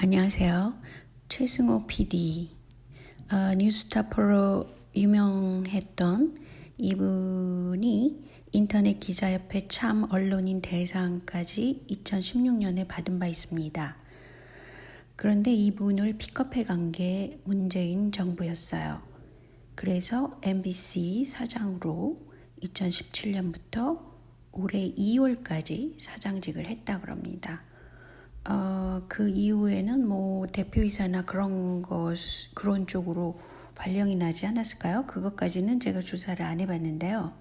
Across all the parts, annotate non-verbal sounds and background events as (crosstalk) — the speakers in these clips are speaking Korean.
안녕하세요. 최승호 PD. 어, 뉴스타퍼로 유명했던 이분이 인터넷 기자협회 참 언론인 대상까지 2016년에 받은 바 있습니다. 그런데 이분을 픽업해 간 게 문재인 정부였어요. 그래서 MBC 사장으로 2017년부터 올해 2월까지 사장직을 했다 그럽니다. 어, 그 이후에는 뭐 대표이사나 그런 것, 그런 쪽으로 발령이 나지 않았을까요? 그것까지는 제가 조사를 안 해봤는데요.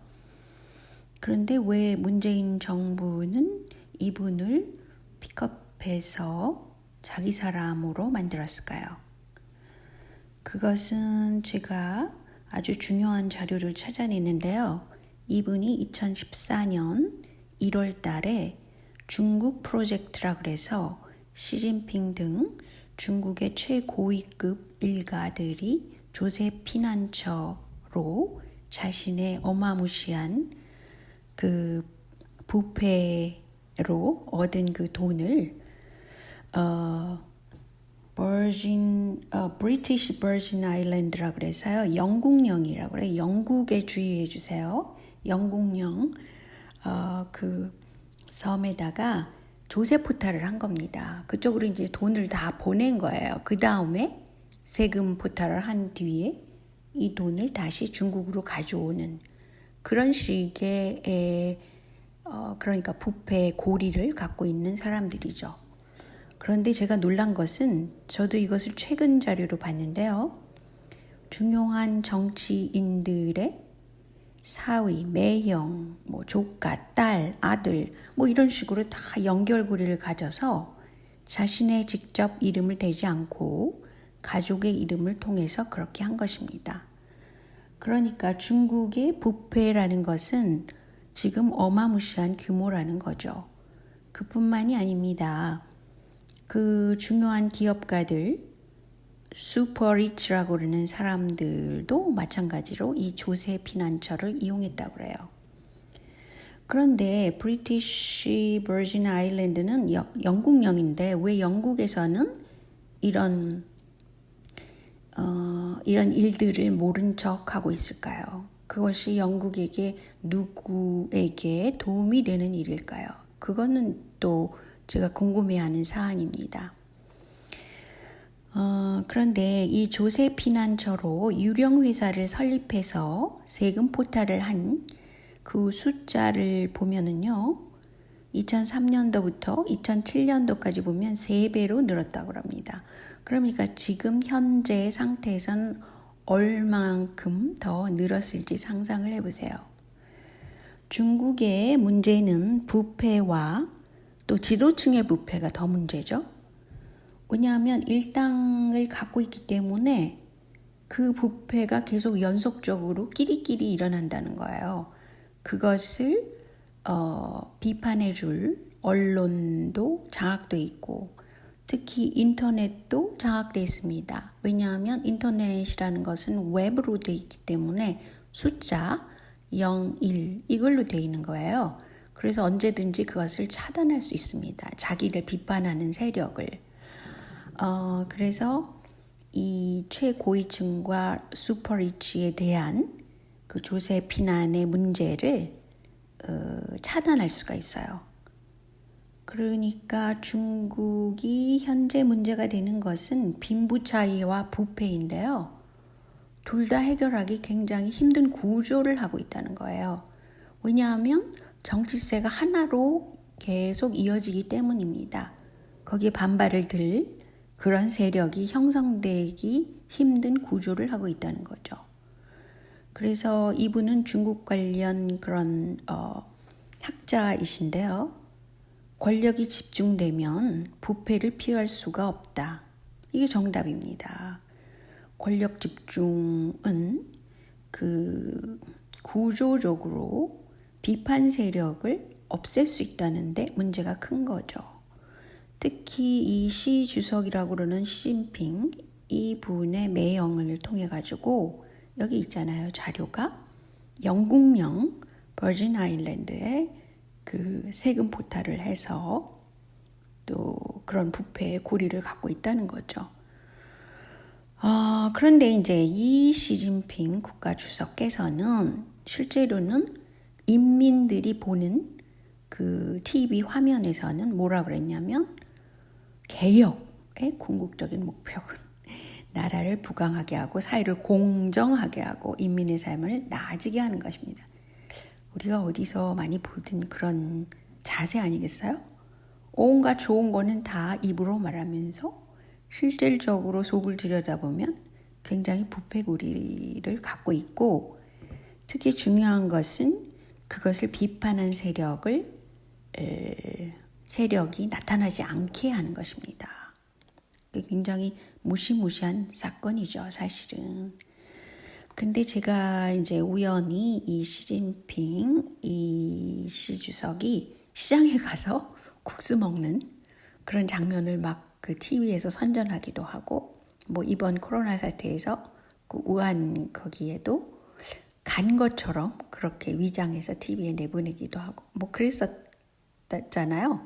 그런데 왜 문재인 정부는 이분을 픽업해서 자기 사람으로 만들었을까요? 그것은 제가 아주 중요한 자료를 찾아냈는데요. 이분이 2014년 1월 달에 중국 프로젝트라 그래서 시진핑 등 중국의 최고위급 일가들이 조세 피난처로 자신의 어마무시한 그 부패로 얻은 그 돈을 어 버진 어 브리티시 버진 아일랜드라 그래서요. 영국령이라고 그래. 영국에 주의해 주세요. 영국령 어 그 섬에다가 조세 포탈을 한 겁니다. 그쪽으로 이제 돈을 다 보낸 거예요. 그 다음에 세금 포탈을 한 뒤에 이 돈을 다시 중국으로 가져오는 그런 식의 에, 어, 그러니까 부패 고리를 갖고 있는 사람들이죠. 그런데 제가 놀란 것은 저도 이것을 최근 자료로 봤는데요. 중요한 정치인들의 사위, 매형, 뭐 조카, 딸, 아들 뭐 이런 식으로 다 연결고리를 가져서 자신의 직접 이름을 대지 않고 가족의 이름을 통해서 그렇게 한 것입니다. 그러니까 중국의 부패라는 것은 지금 어마무시한 규모라는 거죠. 그뿐만이 아닙니다. 그 중요한 기업가들 슈퍼리치라고 그러는 사람들도 마찬가지로 이 조세 피난처를 이용했다고 그래요. 그런데 브리티시 버진 아일랜드는 영국령인데 왜 영국에서는 이런 어, 이런 일들을 모른 척 하고 있을까요? 그것이 영국에게 누구에게 도움이 되는 일일까요? 그거는 또 제가 궁금해하는 사안입니다. 어, 그런데 이 조세 피난처로 유령 회사를 설립해서 세금 포탈을 한 그 숫자를 보면은요. 2003년도부터 2007년도까지 보면 3배로 늘었다고 합니다. 그러니까 지금 현재 상태에선 얼만큼 더 늘었을지 상상을 해보세요. 중국의 문제는 부패와 또 지도층의 부패가 더 문제죠. 왜냐하면 일당을 갖고 있기 때문에 그 부패가 계속 연속적으로 끼리끼리 일어난다는 거예요. 그것을 어, 비판해 줄 언론도 장악돼 있고 특히 인터넷도 장악돼 있습니다. 왜냐하면 인터넷이라는 것은 웹으로 돼 있기 때문에 숫자 0, 1 이걸로 돼 있는 거예요. 그래서 언제든지 그것을 차단할 수 있습니다. 자기를 비판하는 세력을. 어, 그래서 이 최고위층과 슈퍼리치에 대한 그 조세 피난의 문제를 어, 차단할 수가 있어요. 그러니까 중국이 현재 문제가 되는 것은 빈부 차이와 부패인데요. 둘 다 해결하기 굉장히 힘든 구조를 하고 있다는 거예요. 왜냐하면 정치세가 하나로 계속 이어지기 때문입니다. 거기에 반발을 들 그런 세력이 형성되기 힘든 구조를 하고 있다는 거죠. 그래서 이분은 중국 관련 그런 어, 학자이신데요. 권력이 집중되면 부패를 피할 수가 없다. 이게 정답입니다. 권력 집중은 그 구조적으로 비판 세력을 없앨 수 있다는데 문제가 큰 거죠. 특히 이 시 주석이라고 그러는 시진핑 이 분의 매형을 통해 가지고 여기 있잖아요 자료가 영국령 버진 아일랜드에 그 세금 포탈을 해서 또 그런 부패의 고리를 갖고 있다는 거죠. 어, 그런데 이제 이 시진핑 국가 주석께서는 실제로는 인민들이 보는 그 TV 화면에서는 뭐라 그랬냐면 개혁의 궁극적인 목표는 나라를 부강하게 하고 사회를 공정하게 하고 인민의 삶을 나아지게 하는 것입니다. 우리가 어디서 많이 보던 그런 자세 아니겠어요? 온갖 좋은 거는 다 입으로 말하면서 실질적으로 속을 들여다보면 굉장히 부패고리를 갖고 있고 특히 중요한 것은 그것을 비판한 세력을 에, 세력이 나타나지 않게 하는 것입니다. 굉장히 무시무시한 사건이죠, 사실은. 근데 제가 이제 우연히 이 시진핑 이 시 주석이 시장에 가서 국수 먹는 그런 장면을 막 그 TV에서 선전하기도 하고 뭐 이번 코로나 사태에서 그 우한 거기에도 간 것처럼 그렇게 위장해서 TV에 내보내기도 하고 뭐 그랬었잖아요.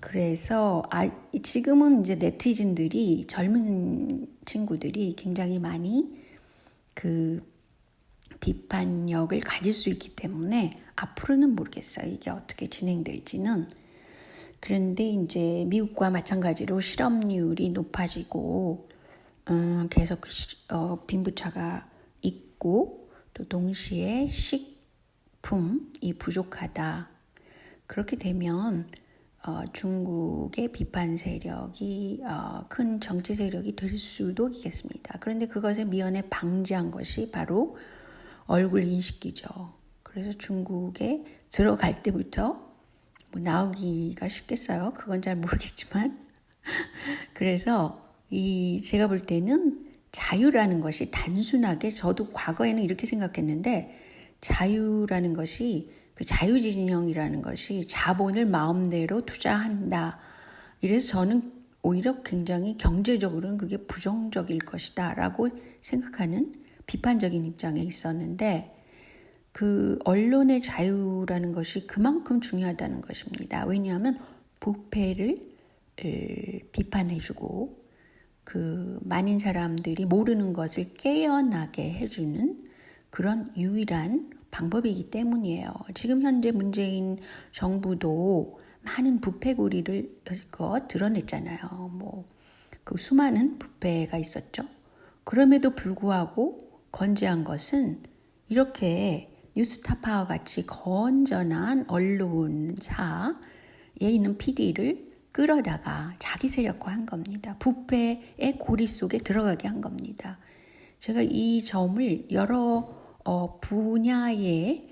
그래서 아 지금은 이제 네티즌들이 젊은 친구들이 굉장히 많이 그 비판력을 가질 수 있기 때문에 앞으로는 모르겠어요. 이게 어떻게 진행될지는. 그런데 이제 미국과 마찬가지로 실업률이 높아지고 음, 계속 어, 빈부차가 있고 또 동시에 식품이 부족하다. 그렇게 되면 어, 중국의 비판 세력이 어, 큰 정치 세력이 될 수도 있겠습니다. 그런데 그것을 미연에 방지한 것이 바로 얼굴 인식기죠. 그래서 중국에 들어갈 때부터 뭐 나오기가 쉽겠어요. 그건 잘 모르겠지만. (laughs) 그래서 이 제가 볼 때는 자유라는 것이 단순하게 저도 과거에는 이렇게 생각했는데 자유라는 것이 그 자유진영이라는 것이 자본을 마음대로 투자한다. 이래서 저는 오히려 굉장히 경제적으로는 그게 부정적일 것이다 라고 생각하는 비판적인 입장에 있었는데 그 언론의 자유라는 것이 그만큼 중요하다는 것입니다. 왜냐하면 부패를 비판해주고 그 많은 사람들이 모르는 것을 깨어나게 해주는 그런 유일한 방법이기 때문이에요. 지금 현재 문재인 정부도 많은 부패고리를 여지껏 드러냈잖아요. 뭐, 그 수많은 부패가 있었죠. 그럼에도 불구하고 건재한 것은 이렇게 뉴스타파와 같이 건전한 언론사에 있는 PD를 끌어다가 자기 세력화한 겁니다. 부패의 고리 속에 들어가게 한 겁니다. 제가 이 점을 여러 어, 분야에서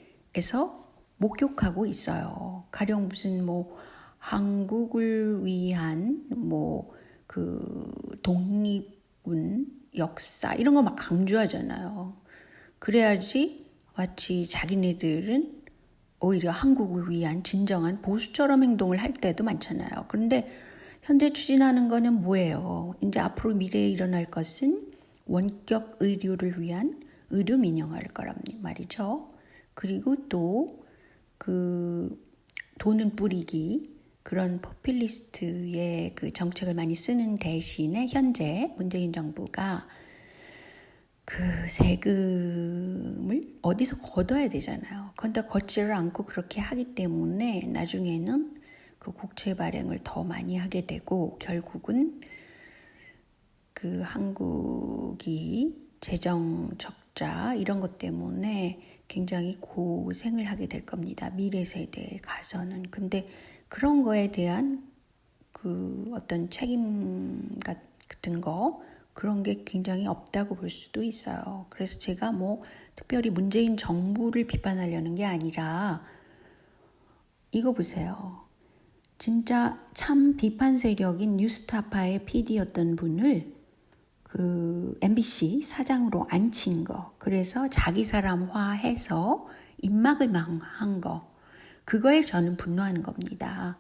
목격하고 있어요. 가령 무슨 뭐 한국을 위한 뭐 그 독립군 역사 이런 거 막 강조하잖아요. 그래야지 마치 자기네들은 오히려 한국을 위한 진정한 보수처럼 행동을 할 때도 많잖아요. 그런데 현재 추진하는 거는 뭐예요? 이제 앞으로 미래에 일어날 것은 원격 의료를 위한 의료 민영화일 거란 말이죠. 그리고 또 그 돈은 뿌리기 그런 포퓰리스트의 그 정책을 많이 쓰는 대신에 현재 문재인 정부가 그 세금을 어디서 걷어야 되잖아요. 그런데 걷지를 않고 그렇게 하기 때문에 나중에는 그 국채 발행을 더 많이 하게 되고 결국은 그 한국이 재정 적 자 이런 것 때문에 굉장히 고생을 하게 될 겁니다. 미래 세대에 가서는. 근데 그런 거에 대한 그 어떤 책임 같은 거 그런 게 굉장히 없다고 볼 수도 있어요. 그래서 제가 뭐 특별히 문재인 정부를 비판하려는 게 아니라 이거 보세요. 진짜 참 비판 세력인 뉴스타파의 PD였던 분을 그 MBC 사장으로 앉힌 거, 그래서 자기 사람화해서 입막을 망한 거, 그거에 저는 분노하는 겁니다.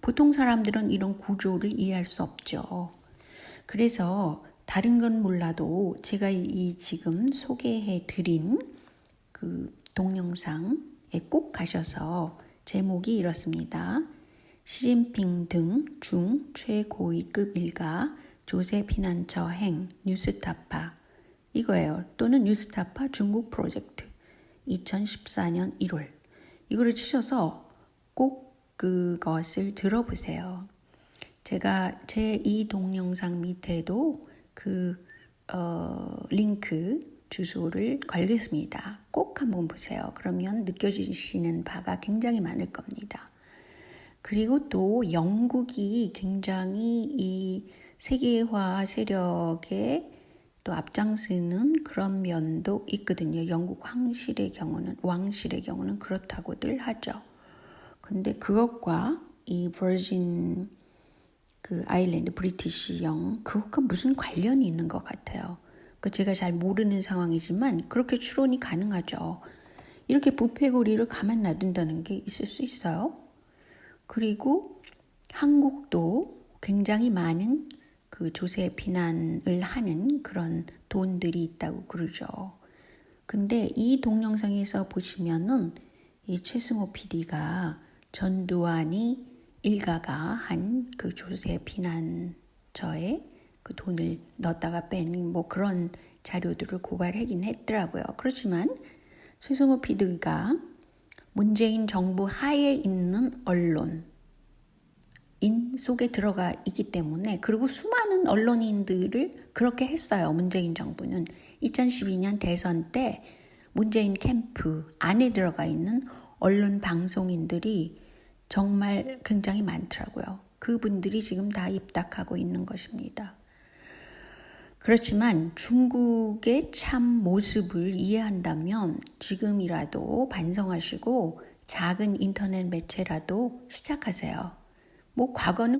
보통 사람들은 이런 구조를 이해할 수 없죠. 그래서 다른 건 몰라도 제가 이 지금 소개해 드린 그 동영상에 꼭 가셔서 제목이 이렇습니다. 시진핑 등 중 최고위급 일가 조세 피난처 행 뉴스타파 이거예요. 또는 뉴스타파 중국 프로젝트 2014년 1월 이거를 치셔서 꼭 그것을 들어보세요. 제가 제 이 동영상 밑에도 그 어, 링크 주소를 걸겠습니다. 꼭 한번 보세요. 그러면 느껴지시는 바가 굉장히 많을 겁니다. 그리고 또 영국이 굉장히 이 세계화 세력에 또 앞장서는 그런 면도 있거든요. 영국 황실의 경우는 왕실의 경우는 그렇다고들 하죠. 근데 그것과 이 버진 그 아일랜드 브리티시령 그것과 무슨 관련이 있는 것 같아요. 그 제가 잘 모르는 상황이지만 그렇게 추론이 가능하죠. 이렇게 부패고리를 가만 놔둔다는 게 있을 수 있어요. 그리고 한국도 굉장히 많은 그 조세 비난을 하는 그런 돈들이 있다고 그러죠. 근데 이 동영상에서 보시면은 이 최승호 PD가 전두환이 일가가 한 그 조세 비난처에 그 돈을 넣었다가 뺀 뭐 그런 자료들을 고발하긴 했더라고요. 그렇지만 최승호 PD가 문재인 정부 하에 있는 언론 인 속에 들어가 있기 때문에 그리고 수 많은 언론인들을 그렇게 했어요. 문재인 정부는 2012년 대선 때 문재인 캠프 안에 들어가 있는 언론 방송인들이 정말 굉장히 많더라고요. 그분들이 지금 다 입닥하고 있는 것입니다. 그렇지만 중국의 참 모습을 이해한다면 지금이라도 반성하시고 작은 인터넷 매체라도 시작하세요. 뭐 과거는